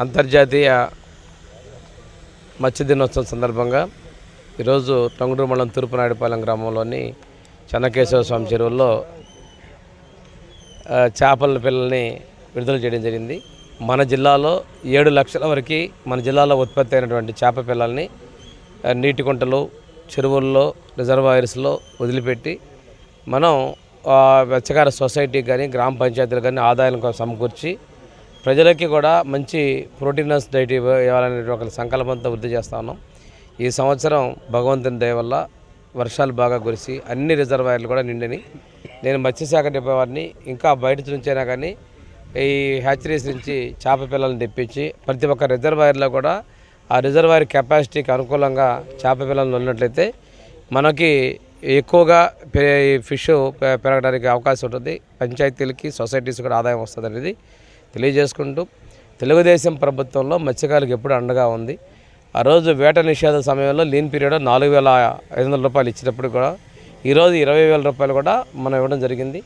అంతర్జాతీయ మత్స్య దినోత్సవం సందర్భంగా ఈరోజు టంగుడూరు మండలం తూర్పునాయుడుపాలెం గ్రామంలోని చెన్నకేశవ స్వామి చెరువుల్లో చేపల పిల్లల్ని విడుదల చేయడం జరిగింది. మన జిల్లాలో ఏడు లక్షల వరకు మన జిల్లాలో ఉత్పత్తి అయినటువంటి చేప పిల్లల్ని నీటి కుంటలు చెరువుల్లో రిజర్వాయర్స్లో వదిలిపెట్టి మనం వెచ్చగార మత్స్యకార సొసైటీకి కానీ గ్రామ పంచాయతీలు కానీ ఆదాయం సమకూర్చి ప్రజలకి కూడా మంచి ప్రోటీనస్ డైట్ ఇవ్వ- ఇవ్వాలనే ఒక సంకల్పంతో వృద్ధి చేస్తా ఉన్నాం. ఈ సంవత్సరం భగవంతుని దయ వల్ల వర్షాలు బాగా కురిసి అన్ని రిజర్వాయర్లు కూడా నిండిని నేను మత్స్యశాఖ డిపో వారిని ఇంకా బయట నుంచైనా కానీ ఈ హ్యాచరీస్ నుంచి చేప పిల్లల్ని తెప్పించి ప్రతి ఒక్క రిజర్వాయర్లో కూడా ఆ రిజర్వాయర్ కెపాసిటీకి అనుకూలంగా చేప పిల్లల్ని ఉన్నట్లయితే మనకి ఎక్కువగా ఫిష్ పెరగడానికి అవకాశం ఉంటుంది. పంచాయతీలకి సొసైటీస్ కూడా ఆదాయం వస్తుంది అనేది తెలియజేసుకుంటూ తెలుగుదేశం ప్రభుత్వంలో మత్స్యకారులకు ఎప్పుడు అండగా ఉంది. ఆ రోజు వేట నిషేధ సమయంలో లీన్ పీరియడ్ నాలుగు వేల ఐదు వందల రూపాయలు ఇచ్చినప్పుడు కూడా ఈరోజు ఇరవై వేల రూపాయలు కూడా మనం ఇవ్వడం జరిగింది.